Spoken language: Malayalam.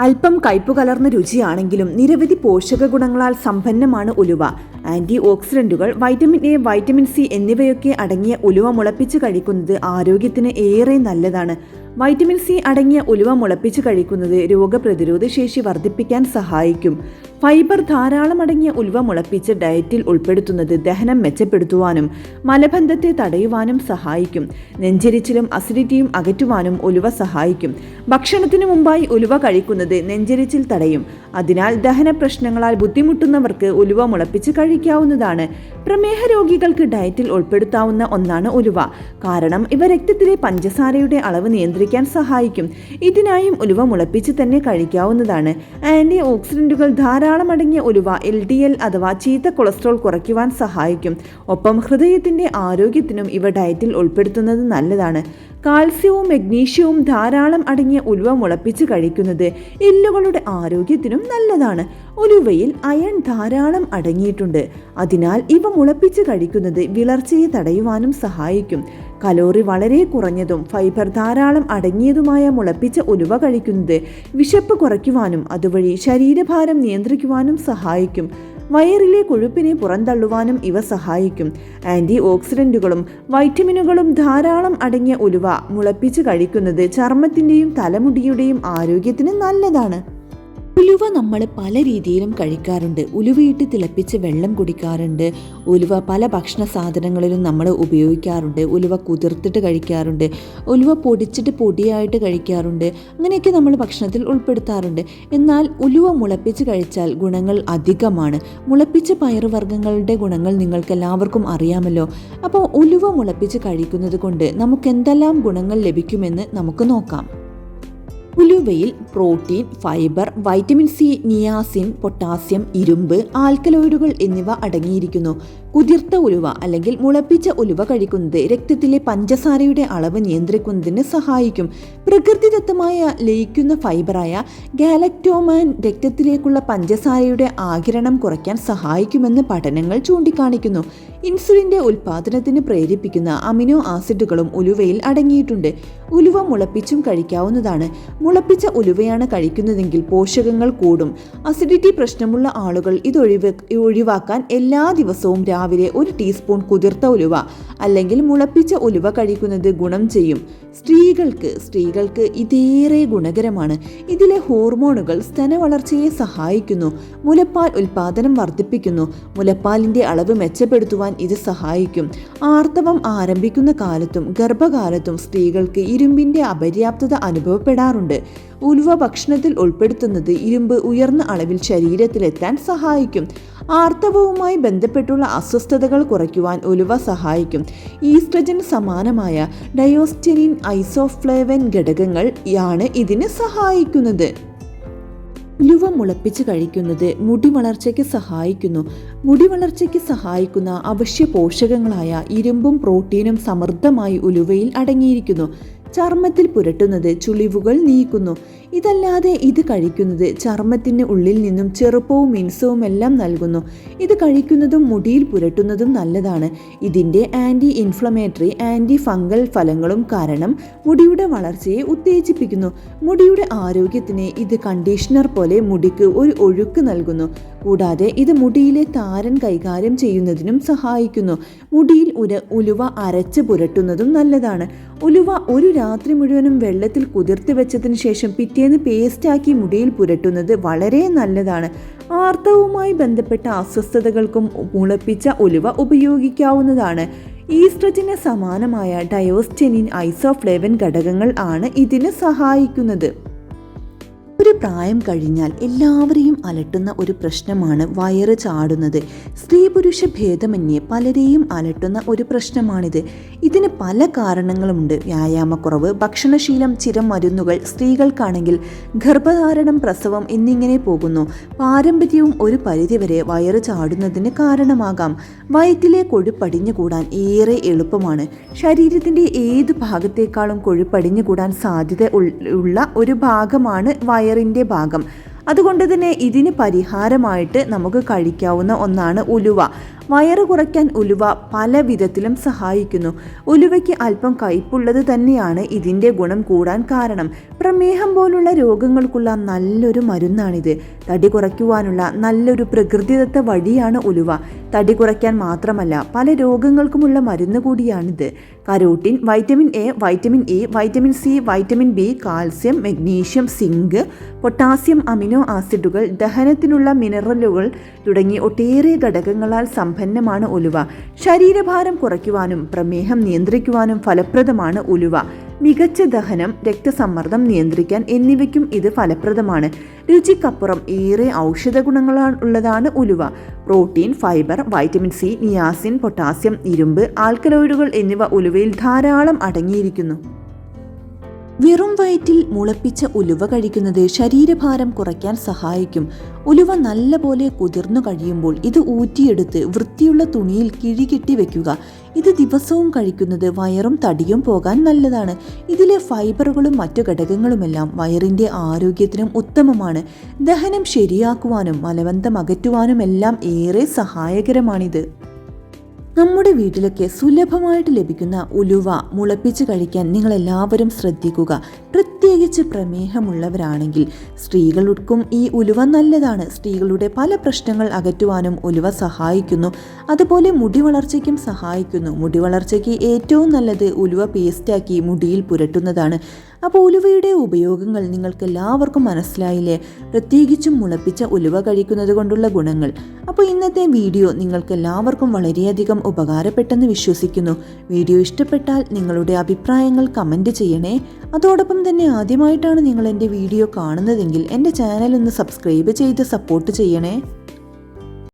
അല്പം കയ്പുകലർന്ന രുചിയാണെങ്കിലും നിരവധി പോഷക ഗുണങ്ങളാൽ സമ്പന്നമാണ് ഉലുവ. ആന്റി ഓക്സിഡന്റുകൾ വൈറ്റമിൻ എ വൈറ്റമിൻ സി എന്നിവയൊക്കെ അടങ്ങിയ ഉലുവ മുളപ്പിച്ച് കഴിക്കുന്നത് ആരോഗ്യത്തിന് ഏറെ നല്ലതാണ്. വൈറ്റമിൻ സി അടങ്ങിയ ഉലുവ മുളപ്പിച്ച് കഴിക്കുന്നത് രോഗപ്രതിരോധ ശേഷി വർദ്ധിപ്പിക്കാൻ സഹായിക്കും. ഫൈബർ ധാരാളം അടങ്ങിയ ഉലുവ മുളപ്പിച്ച് ഡയറ്റിൽ ഉൾപ്പെടുത്തുന്നത് ദഹനം മെച്ചപ്പെടുത്തുവാനും മലബന്ധത്തെ തടയുവാനും സഹായിക്കും. നെഞ്ചരിച്ചിലും അസിഡിറ്റിയും അകറ്റുവാനും ഉലുവ സഹായിക്കും. ഭക്ഷണത്തിനു മുമ്പായി ഉലുവ കഴിക്കുന്നത് നെഞ്ചരിച്ചിൽ തടയും. അതിനാൽ ദഹന പ്രശ്നങ്ങളാൽ ബുദ്ധിമുട്ടുന്നവർക്ക് ഉലുവ മുളപ്പിച്ച് കഴിക്കാവുന്നതാണ്. പ്രമേഹ രോഗികൾക്ക് ഡയറ്റിൽ ഉൾപ്പെടുത്താവുന്ന ഒന്നാണ് ഉലുവ. കാരണം ഇവ രക്തത്തിലെ പഞ്ചസാരയുടെ അളവ് നിയന്ത്രിക്കാൻ സഹായിക്കും. ഇതിനായും ഉലുവ മുളപ്പിച്ച് തന്നെ കഴിക്കാവുന്നതാണ്. ആന്റി ഓക്സിഡന്റുകൾ ധാരാളം അടങ്ങിയ ഉലുവ എൽ ഡി എൽ അഥവാ ചീത്ത കൊളസ്ട്രോൾ കുറയ്ക്കുവാൻ സഹായിക്കും. ഒപ്പം ഹൃദയത്തിന്റെ ആരോഗ്യത്തിനും ഇവ ഡയറ്റിൽ ഉൾപ്പെടുത്തുന്നത് നല്ലതാണ്. കാൽസ്യവും മഗ്നീഷ്യവും ധാരാളം അടങ്ങിയ ഉലുവ മുളപ്പിച്ച് കഴിക്കുന്നത് എല്ലുകളുടെ ആരോഗ്യത്തിനും നല്ലതാണ്. ഉലുവയിൽ അയൺ ധാരാളം അടങ്ങിയിട്ടുണ്ട്. അതിനാൽ ഇവ മുളപ്പിച്ച് കഴിക്കുന്നത് വിളർച്ചയെ തടയുവാനും സഹായിക്കും. കലോറി വളരെ കുറഞ്ഞതും ഫൈബർ ധാരാളം അടങ്ങിയതുമായ മുളപ്പിച്ച ഉലുവ കഴിക്കുന്നത് വിശപ്പ് കുറയ്ക്കുവാനും അതുവഴി ശരീരഭാരം നിയന്ത്രിക്കുവാനും സഹായിക്കും. വയറിലെ കൊഴുപ്പിനെ പുറന്തള്ളുവാനും ഇവ സഹായിക്കും. ആന്റി ഓക്സിഡന്റുകളും വൈറ്റമിനുകളും ധാരാളം അടങ്ങിയ ഉലുവ മുളപ്പിച്ച് കഴിക്കുന്നത് ചർമ്മത്തിന്റെയും തലമുടിയുടെയും ആരോഗ്യത്തിന് നല്ലതാണ്. ഉലുവ നമ്മൾ പല രീതിയിലും കഴിക്കാറുണ്ട്. ഉലുവയിട്ട് തിളപ്പിച്ച് വെള്ളം കുടിക്കാറുണ്ട്. ഉലുവ പല ഭക്ഷണ സാധനങ്ങളിലും നമ്മൾ ഉപയോഗിക്കാറുണ്ട്. ഉലുവ കുതിർത്തിട്ട് കഴിക്കാറുണ്ട്. ഉലുവ പൊടിച്ചിട്ട് പൊടിയായിട്ട് കഴിക്കാറുണ്ട്. അങ്ങനെയൊക്കെ നമ്മൾ ഭക്ഷണത്തിൽ ഉൾപ്പെടുത്താറുണ്ട്. എന്നാൽ ഉലുവ മുളപ്പിച്ച് കഴിച്ചാൽ ഗുണങ്ങൾ അധികമാണ്. മുളപ്പിച്ച പയറുവർഗങ്ങളുടെ ഗുണങ്ങൾ നിങ്ങൾക്ക് എല്ലാവർക്കും അറിയാമല്ലോ. അപ്പോൾ ഉലുവ മുളപ്പിച്ച് കഴിക്കുന്നത് കൊണ്ട് നമുക്ക് എന്തെല്ലാം ഗുണങ്ങൾ ലഭിക്കുമെന്ന് നമുക്ക് നോക്കാം. ഉലുവയിൽ protein fibre vitamin C niacin potassium ഇരുമ്പ് ആൽക്കലോയിഡുകൾ എന്നിവ അടങ്ങിയിരിക്കുന്നു. കുതിർത്ത ഉലുവ അല്ലെങ്കിൽ മുളപ്പിച്ച ഉലുവ കഴിക്കുന്നത് രക്തത്തിലെ പഞ്ചസാരയുടെ അളവ് നിയന്ത്രിക്കുന്നതിന് സഹായിക്കും. പ്രകൃതിദത്തമായ ലയിക്കുന്ന ഫൈബറായ ഗാലക്ടോമാൻ രക്തത്തിലേക്കുള്ള പഞ്ചസാരയുടെ ആകിരണം കുറയ്ക്കാൻ സഹായിക്കുമെന്ന് പഠനങ്ങൾ ചൂണ്ടിക്കാണിക്കുന്നു. ഇൻസുലിന്റെ ഉൽപാദനത്തിന് പ്രേരിപ്പിക്കുന്ന അമിനോ ആസിഡുകളും ഉലുവയിൽ അടങ്ങിയിട്ടുണ്ട്. ഉലുവ മുളപ്പിച്ചും കഴിക്കാവുന്നതാണ്. മുളപ്പിച്ച ഉലുവയാണ് കഴിക്കുന്നതെങ്കിൽ പോഷകങ്ങൾ കൂടും. അസിഡിറ്റി പ്രശ്നമുള്ള ആളുകൾ ഇത് ഒഴിവ ഒഴിവാക്കാൻ എല്ലാ ദിവസവും രാവിലെ ഒരു ടീസ്പൂൺ കുതിർത്ത ഉലുവ അല്ലെങ്കിൽ മുളപ്പിച്ച ഉലുവ കഴിക്കുന്നത് ഗുണം ചെയ്യും. സ്ത്രീകൾക്ക് സ്ത്രീകൾക്ക് ഇതേറെ ഗുണകരമാണ്. ഇതിലെ ഹോർമോണുകൾ സ്തന വളർച്ചയെ സഹായിക്കുന്നു. മുലപ്പാൽ ഉൽപാദനം വർദ്ധിപ്പിക്കുന്നു. മുലപ്പാലിന്റെ അളവ് മെച്ചപ്പെടുത്തുവാൻ ഇത് സഹായിക്കും. ആർത്തവം ആരംഭിക്കുന്ന കാലത്തും ഗർഭകാലത്തും സ്ത്രീകൾക്ക് ഇരുമ്പിന്റെ അപര്യാപ്തത അനുഭവപ്പെടാറുണ്ട്. ഉലുവ ഭക്ഷണത്തിൽ ഉൾപ്പെടുത്തുന്നത് ഇരുമ്പ് ഉയർന്ന അളവിൽ ശരീരത്തിലെത്താൻ സഹായിക്കും. ആർത്തവവുമായി ബന്ധപ്പെട്ടുള്ള അസ്വസ്ഥതകൾ കുറയ്ക്കുവാൻ ഉലുവ സഹായിക്കും. ഈസ്ട്രജൻ സമാനമായ ഡയോസ്റ്റിനിൻ ഐസോഫ്ലേവൻ ഘടകങ്ങൾ ആണ് ഇതിന് സഹായിക്കുന്നത്. ഉലുവ മുളപ്പിച്ച് കഴിക്കുന്നത് മുടി വളർച്ചയ്ക്ക് സഹായിക്കുന്നു. മുടി വളർച്ചയ്ക്ക് സഹായിക്കുന്ന അവശ്യ പോഷകങ്ങളായ ഇരുമ്പും പ്രോട്ടീനും സമൃദ്ധമായി ഉലുവയിൽ അടങ്ങിയിരിക്കുന്നു. ചർമ്മത്തിൽ പുരട്ടുന്നത് ചുളിവുകൾ നീക്കുന്നു. ഇതല്ലാതെ ഇത് കഴിക്കുന്നത് ചർമ്മത്തിന് ഉള്ളിൽ നിന്നും ചെറുപ്പവും മിനുസവും എല്ലാം നൽകുന്നു. ഇത് കഴിക്കുന്നതും മുടിയിൽ പുരട്ടുന്നതും നല്ലതാണ്. ഇതിന്റെ ആന്റി ഇൻഫ്ലമേറ്ററി ആന്റി ഫംഗൽ ഫലങ്ങളും കാരണം മുടിയുടെ വളർച്ചയെ ഉത്തേജിപ്പിക്കുന്നു. മുടിയുടെ ആരോഗ്യത്തിന് ഇത് കണ്ടീഷണർ പോലെ മുടിക്ക് ഒരു ഒഴുക്ക് നൽകുന്നു. കൂടാതെ ഇത് മുടിയിലെ താരൻ കൈകാര്യം ചെയ്യുന്നതിനും സഹായിക്കുന്നു. മുടിയിൽ ഒരു ഉലുവ അരച്ച് പുരട്ടുന്നതും നല്ലതാണ്. ഉലുവ ഒരു രാത്രി മുഴുവനും വെള്ളത്തിൽ കുതിർത്തി വെച്ചതിന് ശേഷം പിറ്റേന്ന് പേസ്റ്റാക്കി മുടിയിൽ പുരട്ടുന്നത് വളരെ നല്ലതാണ്. ആർത്തവുമായി ബന്ധപ്പെട്ട അസ്വസ്ഥതകൾക്കും മുളപ്പിച്ച ഉലുവ ഉപയോഗിക്കാവുന്നതാണ്. ഈസ്ട്രജിന് സമാനമായ ഡയോസ്റ്റെനിൻ ഐസോഫ്ലേവൻ ഘടകങ്ങൾ ആണ് ഇതിന് സഹായിക്കുന്നത്. പ്രായം കഴിഞ്ഞാൽ എല്ലാവരെയും അലട്ടുന്ന ഒരു പ്രശ്നമാണ് വയറ് ചാടുന്നത്. സ്ത്രീ പുരുഷ ഭേദമന്യേ പലരെയും അലട്ടുന്ന ഒരു പ്രശ്നമാണിത്. ഇതിന് പല കാരണങ്ങളുമുണ്ട്. വ്യായാമക്കുറവ് ഭക്ഷണശീലം ചിരം മരുന്നുകൾ സ്ത്രീകൾക്കാണെങ്കിൽ ഗർഭധാരണം പ്രസവം എന്നിങ്ങനെ പോകുന്നു. പാരമ്പര്യവും ഒരു പരിധിവരെ വയറ് ചാടുന്നതിന് കാരണമാകാം. വയറ്റിലെ കൊഴുപ്പടിഞ്ഞു കൂടാൻ ഏറെ എളുപ്പമാണ്. ശരീരത്തിന്റെ ഏത് ഭാഗത്തേക്കാളും കൊഴുപ്പടിഞ്ഞു കൂടാൻ സാധ്യത ഉള്ള ഒരു ഭാഗമാണ് വയറിന്റെ ഭാഗം. അതുകൊണ്ട് തന്നെ ഇതിന് പരിഹാരമായിട്ട് നമുക്ക് കഴിക്കാവുന്ന ഒന്നാണ് ഉലുവ. വയറ് കുറയ്ക്കാൻ ഉലുവ പല വിധത്തിലും സഹായിക്കുന്നു. ഉലുവയ്ക്ക് അല്പം കയ്പുള്ളത് തന്നെയാണ് ഇതിന്റെ ഗുണം കൂടാൻ കാരണം. പ്രമേഹം പോലുള്ള രോഗങ്ങൾക്കുള്ള നല്ലൊരു മരുന്നാണിത്. തടി കുറയ്ക്കുവാനുള്ള നല്ലൊരു പ്രകൃതിദത്ത വഴിയാണ് ഉലുവ. തടി കുറയ്ക്കാൻ മാത്രമല്ല പല രോഗങ്ങൾക്കുമുള്ള മരുന്ന് കൂടിയാണിത്. Carotene vitamin A vitamin E vitamin C vitamin B calcium magnesium zinc potassium amino ആസിഡുകൾ ദഹനത്തിനുള്ള മിനറലുകൾ തുടങ്ങി ഒട്ടേറെ ഘടകങ്ങളാൽ സമ്പന്നമാണ് ഉലുവ. ശരീരഭാരം കുറയ്ക്കുവാനും പ്രമേഹം നിയന്ത്രിക്കുവാനും ഫലപ്രദമാണ് ഉലുവ. മികച്ച ദഹനം രക്തസമ്മർദ്ദം നിയന്ത്രിക്കാൻ എന്നിവയ്ക്കും ഇത് ഫലപ്രദമാണ്. രുചിക്കപ്പുറം ഏറെ ഔഷധ ഗുണങ്ങളാണ് ഉള്ളതാണ് ഉലുവ. Protein fibre vitamin C niacin potassium ഇരുമ്പ് ആൽക്കലോയിഡുകൾ എന്നിവ ഉലുവയിൽ ധാരാളം അടങ്ങിയിരിക്കുന്നു. വെറും വയറ്റിൽ മുളപ്പിച്ച ഉലുവ കഴിക്കുന്നത് ശരീരഭാരം കുറയ്ക്കാൻ സഹായിക്കും. ഉലുവ നല്ലപോലെ കുതിർന്നു കഴിയുമ്പോൾ ഇത് ഊറ്റിയെടുത്ത് വൃത്തിയുള്ള തുണിയിൽ കിഴികെട്ടി വെക്കുക. ഇത് ദിവസവും കഴിക്കുന്നത് വയറും തടിയും പോകാൻ നല്ലതാണ്. ഇതിലെ ഫൈബറുകളും മറ്റു ഘടകങ്ങളുമെല്ലാം വയറിന്റെ ആരോഗ്യത്തിനും ഉത്തമമാണ്. ദഹനം ശരിയാക്കുവാനും മലബന്ധം അകറ്റുവാനും എല്ലാം ഏറെ സഹായകരമാണിത്. നമ്മുടെ വീട്ടിലൊക്കെ സുലഭമായിട്ട് ലഭിക്കുന്ന ഉലുവ മുളപ്പിച്ച് കഴിക്കാൻ നിങ്ങൾ എല്ലാവരും ശ്രദ്ധിക്കുക. പ്രത്യേകിച്ച് പ്രമേഹമുള്ളവരാണെങ്കിൽ സ്ത്രീകൾക്കും ഈ ഉലുവ നല്ലതാണ്. സ്ത്രീകളുടെ പല പ്രശ്നങ്ങൾ അകറ്റുവാനും ഉലുവ സഹായിക്കുന്നു. അതുപോലെ മുടി വളർച്ചയ്ക്കും സഹായിക്കുന്നു. മുടി വളർച്ചയ്ക്ക് ഏറ്റവും നല്ലത് ഉലുവ പേസ്റ്റാക്കി മുടിയിൽ പുരട്ടുന്നതാണ്. അപ്പോൾ ഉലുവയുടെ ഉപയോഗങ്ങൾ നിങ്ങൾക്ക് എല്ലാവർക്കും മനസ്സിലായില്ലേ? പ്രത്യേകിച്ചും മുളപ്പിച്ച ഉലുവ കഴിക്കുന്നത് കൊണ്ടുള്ള ഗുണങ്ങൾ. അപ്പോൾ ഇന്നത്തെ വീഡിയോ നിങ്ങൾക്ക് എല്ലാവർക്കും വളരെയധികം ഉപകാരപ്പെട്ടെന്ന് വിശ്വസിക്കുന്നു. വീഡിയോ ഇഷ്ടപ്പെട്ടാൽ നിങ്ങളുടെ അഭിപ്രായങ്ങൾ കമന്റ് ചെയ്യണേ. അതോടൊപ്പം തന്നെ ആദ്യമായിട്ടാണ് നിങ്ങൾ എന്റെ വീഡിയോ കാണുന്നതെങ്കിൽ എന്റെ ചാനൽ ഒന്ന് സബ്സ്ക്രൈബ് ചെയ്ത് സപ്പോർട്ട് ചെയ്യണേ.